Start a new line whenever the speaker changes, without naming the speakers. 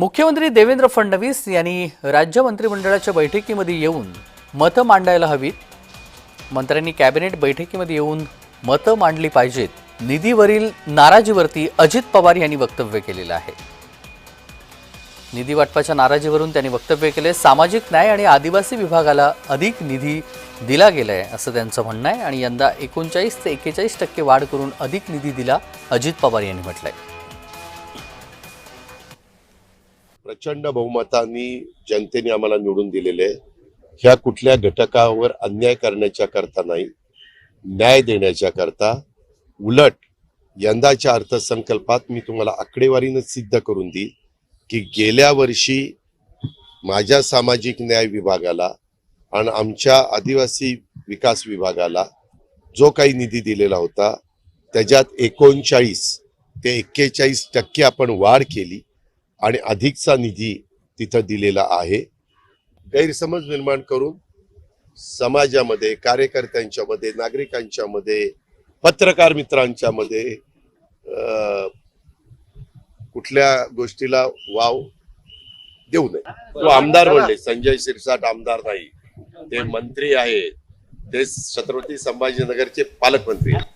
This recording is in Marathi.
मुख्यमंत्री देवेंद्र फडणवीस यांनी राज्य मंत्रिमंडळाच्या बैठकीमध्ये येऊन मतं मांडायला हवीत. मंत्र्यांनी कॅबिनेट बैठकीमध्ये येऊन मतं मांडली पाहिजेत. निधीवरील नाराजीवरती अजित पवार यांनी वक्तव्य केलेलं आहे. निधी वाटपाच्या नाराजीवरून त्यांनी वक्तव्य केले. सामाजिक न्याय आणि आदिवासी विभागाला अधिक निधी दिला गेलाय असं त्यांचं म्हणणं आहे. आणि यंदा एकोणचाळीस ते एक्केचाळीस टक्के वाढ करून अधिक निधी दिला अजित पवार यांनी म्हटलंय.
प्रचंड बहुमतांनी जनतेने आम्हाला निवडून दिलेले ह्या कुठल्या घटकावर अन्याय करण्याच्या करता नाही न्याय देण्याच्या करता. उलट यंदाच्या अर्थसंकल्पात मी तुम्हाला आकडेवारीनं सिद्ध करून देईल की गेल्या वर्षी माझ्या सामाजिक न्याय विभागाला आणि आमच्या आदिवासी विकास विभागाला जो काही निधी दिलेला होता त्याच्यात एकोणचाळीस ते एक्केचाळीस टक्के आपण वाढ केली. आणि अधिकचा निधी तिथं दिलेला आहे. गैरसमज निर्माण करून समाजामध्ये कार्यकर्त्यांच्यामध्ये नागरिकांच्यामध्ये पत्रकार मित्रांच्या मध्ये अं, कुठल्या गोष्टीला वाव देऊ नये. तो आमदार म्हणले संजय शिरसाट आमदार नाही. ते मंत्री आहेत. ते छत्रपती संभाजीनगरचे पालकमंत्री आहेत.